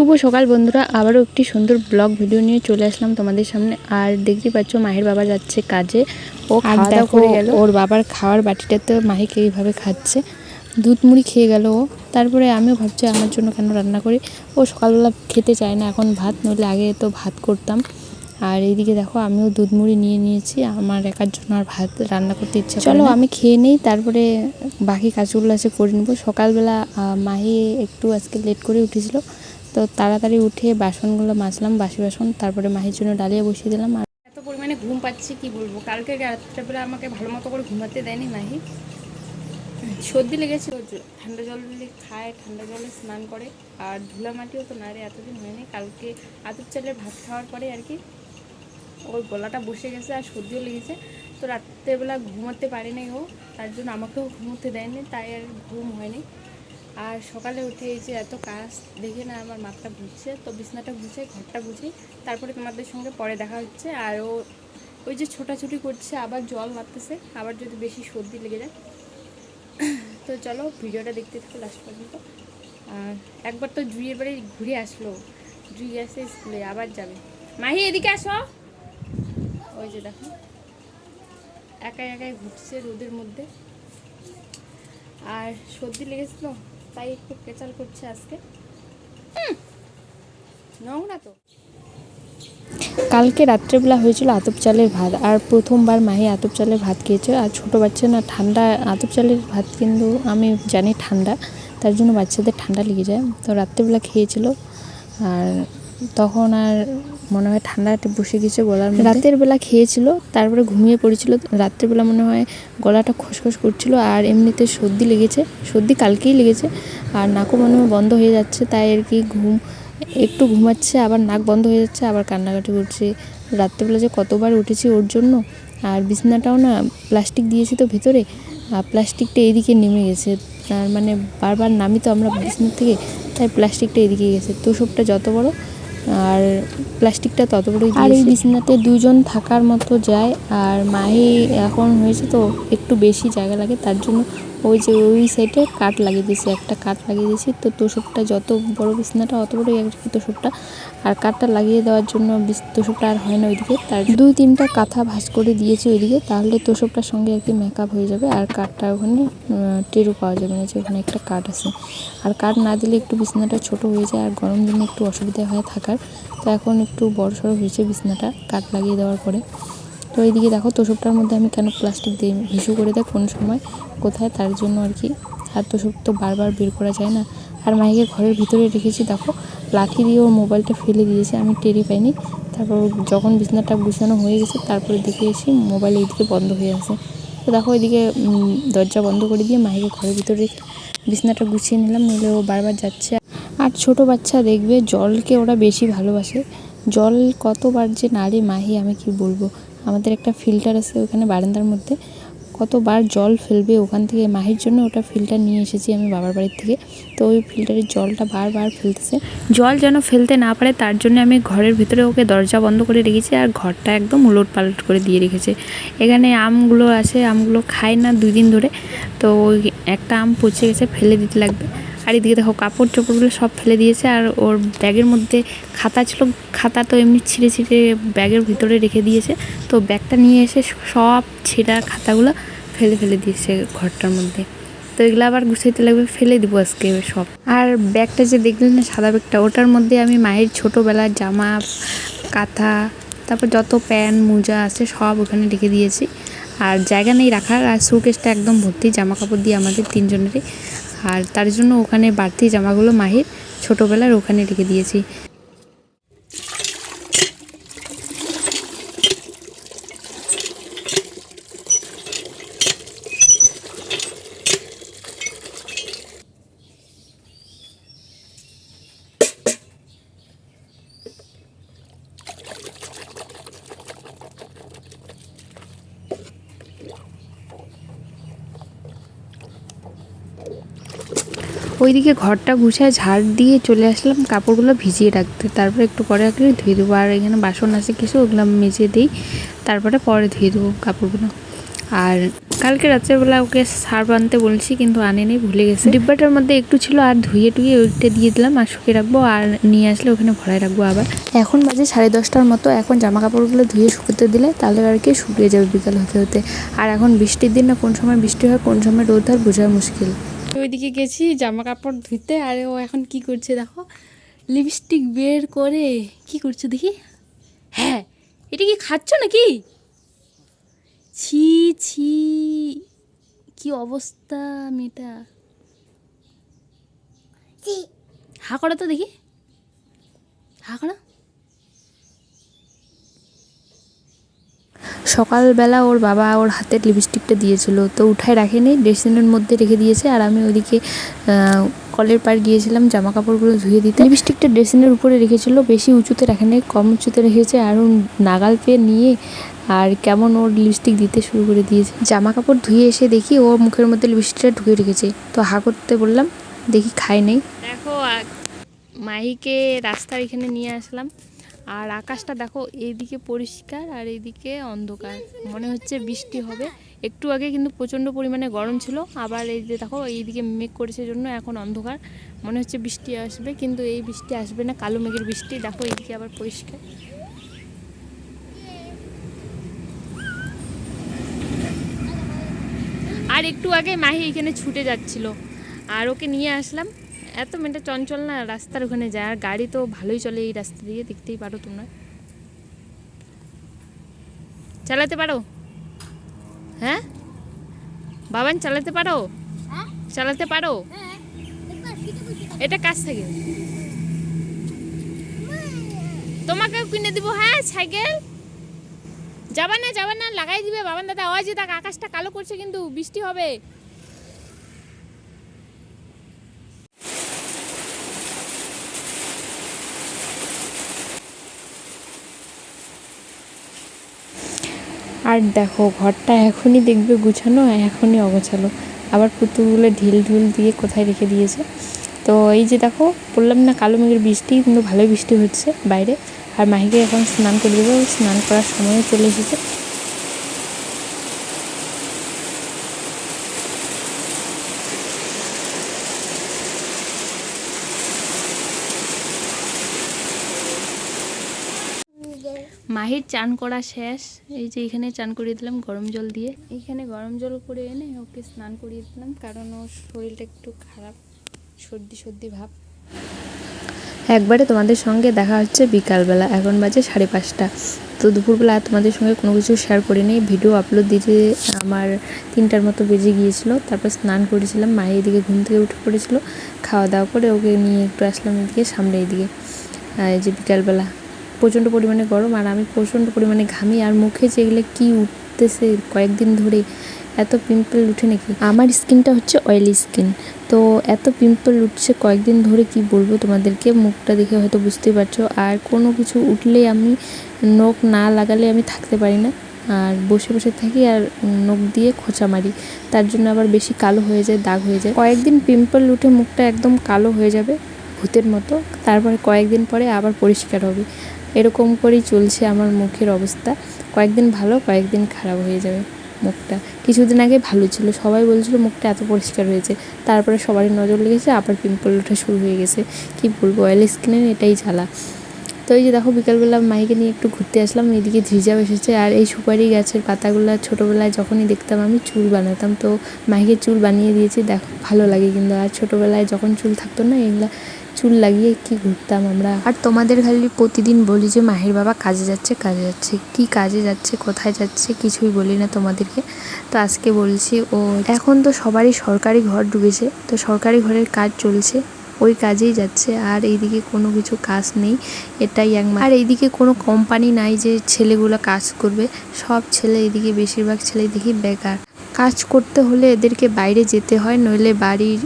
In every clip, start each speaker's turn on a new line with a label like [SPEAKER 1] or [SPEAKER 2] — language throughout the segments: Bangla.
[SPEAKER 1] শুভ সকাল বন্ধুরা আবারও একটি সুন্দর ব্লগ ভিডিও নিয়ে চলে আসলাম তোমাদের সামনে। আর দেখতেই পাচ্ছ মাহির বাবা যাচ্ছে কাজে। ও খাওয়া দাওয়া করে গেল। ওর বাবার খাওয়ার বাটিটাতে মাহিকে এইভাবে খাচ্ছে। দুধ মুড়ি খেয়ে গেল ও। তারপরে আমিও ভাবছি আমার জন্য কেন রান্না করি। ও সকালবেলা খেতে চায় না এখন ভাত নইলে আগে তো ভাত করতাম। আর এইদিকে দেখো আমিও দুধ মুড়ি নিয়ে নিয়েছি। আমার একার জন্য আর ভাত রান্না করতে ইচ্ছা চলো আমি খেয়ে নেই তারপরে বাকি কাজগুলো আছে করে নেব। সকালবেলা মাহি একটু আজকে লেট করে উঠেছিল। তো তাড়াতাড়ি উঠে বাসনগুলো মাজলাম, বাসি বাসন, তারপরে মাহির জন্য ডালিয়া বসিয়ে দিলাম আর
[SPEAKER 2] এত পরিমাণে ঘুম পাচ্ছি কি বলব? কালকে রাত্রেবেলা আমাকে ভালো মতো করে ঘুমাতে দেয়নি মাহি। সর্দি লেগেছে ঠান্ডা জল খায়, ঠান্ডা জলে স্নান করে। আর ধুলা মাটিও তো নাড়ে এতদিন হয়নি। কালকে আদুর চালের ভাত খাওয়ার পরে আর কি ওর গলাটা বসে গেছে আর সর্দিও লেগেছে। তো রাত্রেবেলা ঘুমাতে পারেনি ও, তার জন্য আমাকেও ঘুমোতে দেয়নি, তাই আর ঘুম হয়নি। আর সকালে উঠে এই যে এত কাজ, দেখে না আমার মাথা ঘুরছে। তো বিছনাটা গুছাই ঘরটা গুছাই তারপরে তোমাদের সঙ্গে পরে দেখা হচ্ছে। আর ও, ওই যে ছোটাছুটি করছে, আবার জল মারতেছে, আবার যদি বেশি সর্দি লেগে যায়। তো চলো ভিডিওটা দেখতে থাকো লাস্ট পর্যন্ত। আর একবার তো জুইয়ের বাড়ি ঘুরে আসলো। জুই গেছে স্কুলে আবার যাবে। মাহি, এদিকে আসো। ওই যে দেখো, একাই একাই ঘুরছে রোদের মধ্যে। আর সর্দি লেগেছিল? তাই একটু কেচাল করছে আজকে। নোংরা তো?
[SPEAKER 1] কালকে রাত্রেবেলা হয়েছিল আতপ চালের ভাত আর প্রথমবার মাহি আতপ চালের ভাত খেয়েছে। আর ছোট বাচ্চা না ঠান্ডা আতপ চালের ভাত কিন্তু আমি জানি ঠান্ডা তার জন্য বাচ্চাদের ঠান্ডা লেগে যায়। তো রাত্রেবেলা খেয়েছিল আর তখন আর মনে হয় ঠান্ডাটা বসে গেছে গলার। রাতের বেলা খেয়েছিল, তারপরে ঘুমিয়ে পড়েছিল। রাত্রেবেলা মনে হয় গলাটা খসখস করছিল আর এমনিতে সর্দি লেগেছে, সর্দি কালকেই লেগেছে। আর নাকও মনে হয় বন্ধ হয়ে যাচ্ছে, তাই আর কি ঘুম, একটু ঘুমাচ্ছে, আবার নাক বন্ধ হয়ে যাচ্ছে, আবার কান্নাকাটি করছে। রাত্রেবেলা যে কতবার উঠেছি ওর জন্য, আর বিছনাটাও না প্লাস্টিক দিয়েছি তো ভেতরে, আর প্লাস্টিকটা এদিকে নেমে গেছে। আর মানে বারবার নামি তো আমরা বিছনার থেকে, তাই প্লাস্টিকটা এদিকে গেছে। তো তোষকটা যত বড় আর প্লাস্টিকটা তত বড়ই আর এই বিছনাতে দুজন থাকার মতো যায় আর মাহি এখন হয়েছে তো একটু বেশি জায়গা লাগে তার জন্য ওই যে ওই সাইডে কাঠ লাগিয়ে দিয়েছি, একটা কাঠ লাগিয়ে দিয়েছি। তো তোষকটা যত বড় বিছনাটা অত আর কি তোষকটা আর কাঠটা লাগিয়ে দেওয়ার জন্য তোষকটা আর হয় না ওইদিকে। তার দুই তিনটা কাঁথা ভাঁজ করে দিয়েছি ওইদিকে, তাহলে তোষকটার সঙ্গে আর কি মেকআপ হয়ে যাবে। আর কাঠটা ওখানে টেরও পাওয়া যাবে না যে ওখানে একটা কাঠ আছে। আর কাঠ না দিলে একটু বিছনাটা ছোট হয়ে যায়, আর গরম দিনে একটু অসুবিধা হয় থাকার। তো এখন একটু বড় সড়ো হয়েছে বিছনাটা, কাঠ লাগিয়ে দেওয়ার পরে। তো এইদিকে দেখো তোষকটার মধ্যে আমি কেন প্লাস্টিক দিই হিসু করে দেয় কোন সময়, কোথায় তার জন্য আর কি। আর তোষক তো বারবার বের করা যায় না। আর মাইকে ঘরের ভিতরে রেখেছি, দেখো, লাঠি দিয়ে ওর মোবাইলটা ফেলে দিয়েছে, আমি টেরি পাইনি। তারপর যখন বিছনাটা গুছানো হয়ে গেছে, তারপরে দেখে এসে মোবাইল এইদিকে বন্ধ হয়ে আছে। তো দেখো এদিকে দরজা বন্ধ করে দিয়ে মাহিকে ঘরের ভিতরে রেখে বিছনাটা গুছিয়ে নিলাম নিলে ও বারবার যাচ্ছে। আর ছোট বাচ্চা দেখবে, জলকে ওরা বেশি ভালোবাসে। জল কতবার যে নাড়ে মাহি, আমি কি বলব? আমাদের একটা ফিল্টার আছে ওখানে বারান্দার মধ্যে। কতবার জল ফেলবে ওখান থেকে? মাহির জন্য ওটা ফিল্টার নিয়ে এসেছি আমি বাবার বাড়ির থেকে। তো ওই ফিল্টারের জলটা বারবার ফেলতেছে। জল যেন ফেলতে না পারে তার জন্য আমি ঘরের ভিতরে ওকে দরজা বন্ধ করে রেখেছি আর ঘরটা একদম উলট পালট করে দিয়ে রেখেছে। এখানে আমগুলো আছে, আমগুলো খায় না দুই দিন ধরে। তো ওই একটা আম পচে গেছে, ফেলে দিতে লাগবে। আর এদিকে দেখো কাপড় চোপড়গুলো সব ফেলে দিয়েছে আর ওর ব্যাগের মধ্যে খাতা ছিল, খাতা তো এমনি ছিঁড়ে ছিঁড়ে ব্যাগের ভিতরে রেখে দিয়েছে। তো ব্যাগটা নিয়ে এসে সব ছেঁড়া খাতাগুলো ফেলে ফেলে দিয়েছে ঘরটার মধ্যে। তো এগুলো আবার গুছাইতে লাগবে, ফেলে দিব আজকে সব। আর ব্যাগটা যে দেখলেন না, সাদা ব্যাগটা, ওটার মধ্যে আমি মায়ের ছোটোবেলার জামা, কাঁথা, তারপর যত প্যান্ট, মোজা আছে সব ওখানে রেখে দিয়েছি। আর জায়গা নেই রাখার, আর সুকেসটা একদম ভর্তি জামা কাপড় দিয়ে আমাদের তিনজনেরই। আর তার জন্য ওখানে বাড়তি জামাগুলো মাহির ছোটোবেলার ওখানে রেখে দিয়েছি। ওইদিকে ঘরটা গুছায় ঝাড় দিয়ে চলে আসলাম, কাপড়গুলো ভিজিয়ে রাখতে। তারপরে একটু পরে রাখলে ধুয়ে দেবো। আর এখানে বাসন আছে কিছু, ওগুলো মেজে দিই। তারপরে পরে ধুয়ে দেবো কাপড়গুলো। আর কালকে রাত্রেবেলা ওকে সার্ফ আনতে বলছি, কিন্তু আনেনি, ভুলে গেছে। ডিব্বাটার মধ্যে একটু ছিল, আর ধুয়ে টুয়ে ওইটা দিয়ে দিলাম, আর শুকিয়ে রাখব, আর নিয়ে আসলে ওখানে ভরায় রাখব আবার। এখন বাজে সাড়ে দশটার মতো, এখন জামা কাপড়গুলো ধুয়ে শুকোতে দিলে তাহলে আর কি শুকিয়ে যাবে বিকাল হতে হতে। আর এখন বৃষ্টির দিন না কোন সময় বৃষ্টি হয়, কোন সময় রোদ হয়, বোঝা মুশকিল।
[SPEAKER 2] ওইদিকে গেছি জামা কাপড় ধুতে আর ও এখন কি করছে দেখো? লিপস্টিক বের করে কি করছে দেখি? হ্যাঁ এটা কি খাচ্ছ নাকি? ছি ছি কি অবস্থা মেয়েটা? হা করো তো দেখি। হা করো।
[SPEAKER 1] সকালবেলা ওর বাবা ওর হাতের লিপস্টিকটা দিয়েছিল, তো উঠায় রাখেনি ড্রেসিংয়ের মধ্যে রেখে দিয়েছে আর আমি ওইদিকে কলের পার গিয়েছিলাম জামা কাপড়গুলো ধুয়ে দিতে। লিপস্টিকটা ড্রেসিংয়ের উপরে রেখেছিল, বেশি উঁচুতে রাখেনি, কম উঁচুতে রেখেছে আর নাগাল পেয়ে নিয়ে আর কেমন ওর লিপস্টিক দিতে শুরু করে দিয়েছে। জামা কাপড় ধুয়ে এসে দেখি ও মুখের মধ্যে লিপস্টিকটা ঢুকে রেখেছে, তো হা করতে বললাম, দেখি খায় নেই।
[SPEAKER 2] দেখো মাহিকে রাস্তার এখানে নিয়ে আসলাম। আর আকাশটা দেখো, এইদিকে পরিষ্কার আর এইদিকে অন্ধকার। মনে হচ্ছে বৃষ্টি হবে। একটু আগে কিন্তু প্রচণ্ড পরিমাণে গরম ছিল। আবার এই যে দেখো, এইদিকে মেঘ করেছে জন্য এখন অন্ধকার। মনে হচ্ছে বৃষ্টি আসবে, কিন্তু এই বৃষ্টি আসবে না। কালো মেঘের বৃষ্টি, দেখো এইদিকে আবার পরিষ্কার। আর একটু আগে মাহি এখানে ছুটে যাচ্ছিল। আর ওকে নিয়ে আসলাম। এত মেয়েটা চঞ্চল না রাস্তার ওখানে যায়। আর গাড়ি তো ভালোই চলে এই রাস্তা দিয়ে দেখতেই পারো তোমরা। চালাতে পারো? হ্যাঁ? বাবান চালাতে পারো? চালাতে পারো? এটা কাজ থাকে? তোমাকেও কিনে দিব হ্যাঁ সাইকেল? যাবা না যাবা না লাগাই দিবে। বাবান দাদা ওই যে দেখ আকাশটা কালো করছে কিন্তু বৃষ্টি হবে।
[SPEAKER 1] আর দেখো, ঘরটা এখনই দেখবে গুছানো, এখনই অগোছালো। আবার পুতুলগুলো ঢিল ঢুল দিয়ে কোথায় রেখে দিয়েছে? তো এই যে দেখো, বললাম না কালো মেঘের বৃষ্টি, কিন্তু ভালোই বৃষ্টি হচ্ছে বাইরে। আর মাহিকে এখন স্নান করে দেবো, স্নান করার সময় চলে এসেছে।
[SPEAKER 2] মাহির চান করা শেষ। এই যে এখানে চান করিয়ে দিলাম গরম জল দিয়ে। এখানে গরম জল করে এনে ওকে স্নান করিয়ে দিলাম কারণ ওর শরীরটা একটু খারাপ সর্দি সর্দি ভাব।
[SPEAKER 1] একবারে তোমাদের সঙ্গে দেখা হচ্ছে বিকালবেলা এখন বাজে সাড়ে পাঁচটা। তো দুপুরবেলা আর তোমাদের সঙ্গে কোনো কিছু শেয়ার করিনি ভিডিও আপলোড দিতে আমার তিনটার মতো বেজে গিয়েছিল। তারপর স্নান করেছিলাম মায়ের এদিকে ঘুম থেকে উঠে পড়েছিল। খাওয়া দাওয়া করে ওকে নিয়ে একটু আসলাম এদিকে সামনে এদিকে। এই যে বিকালবেলা। প্রচণ্ড পরিমাণে গরম আর আমি প্রচণ্ড পরিমাণে ঘামি আর মুখে যেগুলো কি উঠতেছে কয়েকদিন ধরে, এত পিম্পল উঠে নাকি? আমার স্কিনটা হচ্ছে অয়েলি স্কিন তো এত পিম্পল উঠছে কয়েকদিন ধরে কি বলব তোমাদেরকে? মুখটা দেখে হয়তো বুঝতেই পারছ। আর কোনো কিছু উঠলেই আমি নখ না লাগালে আমি থাকতে পারি না। আর বসে বসে থাকি আর নখ দিয়ে খোঁচা মারি। তার জন্য আবার বেশি কালো হয়ে যায়, দাগ হয়ে যায়। কয়েকদিন পিম্পল উঠে মুখটা একদম কালো হয়ে যাবে ভূতের মতো। তারপরে কয়েকদিন পরে আবার পরিষ্কার হবে। এরকম করেই চলছে আমার মুখের অবস্থা। কয়েকদিন ভালো, কয়েকদিন খারাপ হয়ে যাবে মুখটা। কিছুদিন আগে ভালো ছিল। সবাই বলছিল মুখটা এত পরিষ্কার হয়েছে। তারপরে সবারই নজর লেগেছে, আবার পিম্পল ওঠা শুরু হয়ে গেছে। কি বলব অয়েল স্কিনের এটাই জ্বালা। তো এই যে দেখো, বিকালবেলা মাইকে নিয়ে একটু ঘুরতে আসলাম, এদিকে ঝিঝাও এসেছে। আর এই সুপারি গাছের পাতাগুলো ছোটোবেলায় যখনই দেখতাম আমি চুল বানাতাম। তো মাইকে চুল বানিয়ে দিয়েছি, দেখো, ভালো লাগে কিন্তু। আর ছোটোবেলায় যখন চুল থাকতো না, এগুলা চুল লাগিয়ে কি ঘুরতাম আমরা? আর তোমাদের খালি প্রতিদিন বলি যে, মাহির বাবা কাজে যাচ্ছে কাজে যাচ্ছে। কি কাজে যাচ্ছে, কোথায় যাচ্ছে, কিছুই বলি না তোমাদেরকে। তো আজকে বলছি, ও এখন তো সবারই সরকারি ঘর ঢুকেছে, তো সরকারি ঘরের কাজ চলছে, ওই কাজেই যাচ্ছে। আর এইদিকে কোনো কিছু কাজ নেই, এটাই এক আর এইদিকে কোনো কোম্পানি নাই যে ছেলেগুলো কাজ করবে, সব ছেলে এদিকে বেশিরভাগ ছেলে দেখি বেকার। কাজ করতে হলে এদেরকে বাইরে যেতে হয়, নইলে বাড়ির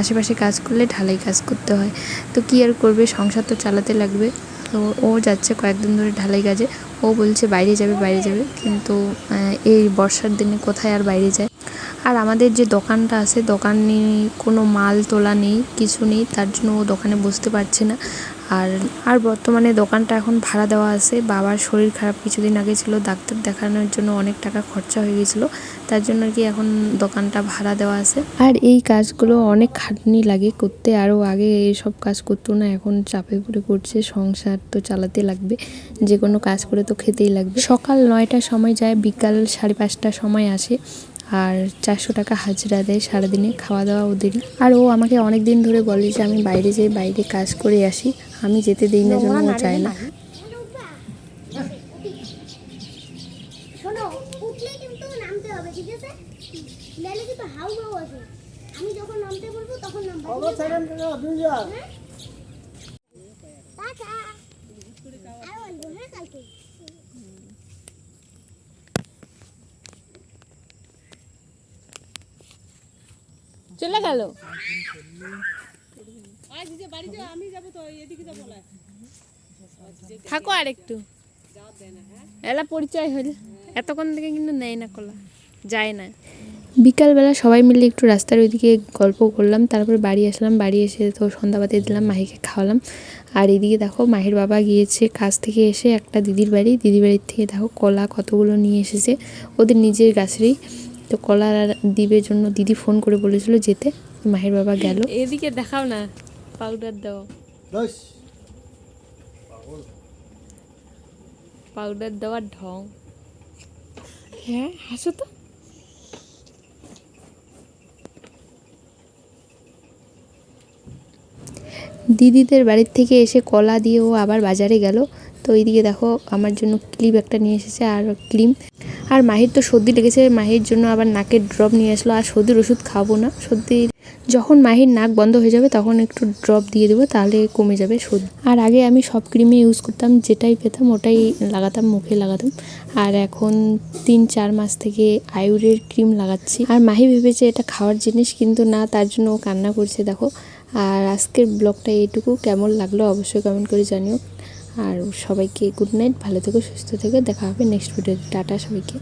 [SPEAKER 1] আশেপাশে কাজ করলে ঢালাই কাজ করতে হয়। তো কী আর করবে? সংসার তো চালাতে লাগবে। তো ও যাচ্ছে কয়েকদিন ধরে ঢালাই কাজে। ও বলছে বাইরে যাবে বাইরে যাবে। কিন্তু এই বর্ষার দিনে কোথায় আর বাইরে যায়? আর আমাদের যে দোকানটা আছে, দোকানে কোনো মাল তোলা নেই, কিছু নেই, তার জন্য ও দোকানে বসতে পারছে না। আর আর বর্তমানে দোকানটা এখন ভাড়া দেওয়া আছে। বাবার শরীর খারাপ কিছুদিন আগে ছিল, ডাক্তার দেখানোর জন্য অনেক টাকা খরচা হয়ে গেছিল। তার জন্য কি এখন দোকানটা ভাড়া দেওয়া আছে। আর এই কাজগুলো অনেক খাটনি লাগে, করতে আরও আগে এইসব কাজ করতো না, এখন চাপে পড়ে করছে সংসার তো চালাতে লাগবে, যে কোনো কাজ করে তো খেতেই লাগবে। সকাল নয়টার সময় যায়, বিকাল সাড়ে পাঁচটার সময় আসে। আর চারশো টাকা হাজিরা দেয় সারাদিনে খাওয়া দাওয়া ওদেরই আর ও আমাকে অনেক দিন ধরে বলে যে আমি বাইরে যাই বাইরে কাজ করে আসি। আমি যেতে দিই না জন্য ও চায় না।
[SPEAKER 3] শোনো উঠলে কিন্তু নামতে হবে ঠিক আছে? নাহলে কিন্তু হাউ হাউ আছে। আমি যখন নামতে বলব তখন নামবে টাটা আর বলব হ্যাঁ কালকে
[SPEAKER 2] চলে গেল। থাকো আর একটু। এলা পরিচয় হইল। এতক্ষণ থেকে কিন্তু নেয় না কলা, যায় না।
[SPEAKER 1] বিকালবেলা সবাই মিলে একটু রাস্তার ওইদিকে গল্প করলাম, তারপরে বাড়ি আসলাম, বাড়ি এসে তো সন্ধ্যাবাতি দিলাম, মাহিকে খাওয়ালাম। আর এদিকে দেখো, মাহির বাবা গিয়েছে কাজ থেকে এসে একটা দিদির বাড়ি। দিদির বাড়ির থেকে দেখো কলা কতগুলো নিয়ে এসেছে। ওদের নিজের গাছেরই। তো কলা দিবের জন্য দিদি ফোন করে বলেছিল যেতে। মাহির বাবা গেল।
[SPEAKER 2] এদিকে দেখাও না পাউডার দাও। পাউডার দেওয়ার ঢং। হ্যাঁ হাসো তো।
[SPEAKER 1] দিদিদের বাড়ির থেকে এসে কলা দিয়ে ও আবার বাজারে গেল। তো এইদিকে দেখো আমার জন্য ক্লিপ একটা নিয়ে এসেছে আর ক্রিম। আর মাহির তো সর্দি লেগেছে, মাহির জন্য আবার নাকের ড্রপ নিয়ে আসলো, আর সর্দির ওষুধ খাব না। সর্দি, যখন মাহির নাক বন্ধ হয়ে যাবে, তখন একটু ড্রপ দিয়ে দেবো, তাহলে কমে যাবে সর্দি। আর আগে আমি সব ক্রিমই ইউজ করতাম, যেটাই পেতাম, ওটাই লাগাতাম, মুখে লাগাতাম। আর এখন তিন চার মাস থেকে আয়ুরের ক্রিম লাগাচ্ছি। আর মাহি ভেবেছে এটা খাওয়ার জিনিস, কিন্তু না, তার জন্য ও কান্না করছে, দেখো। আর আজকের ব্লগটা এইটুকু, কেমন লাগল অবশ্যই কমেন্ট করে জানিও। আর সবাইকে গুড নাইট ভালো থেকো সুস্থ থেকো দেখা হবে নেক্সট ভিডিওতে টাটা সবাইকে।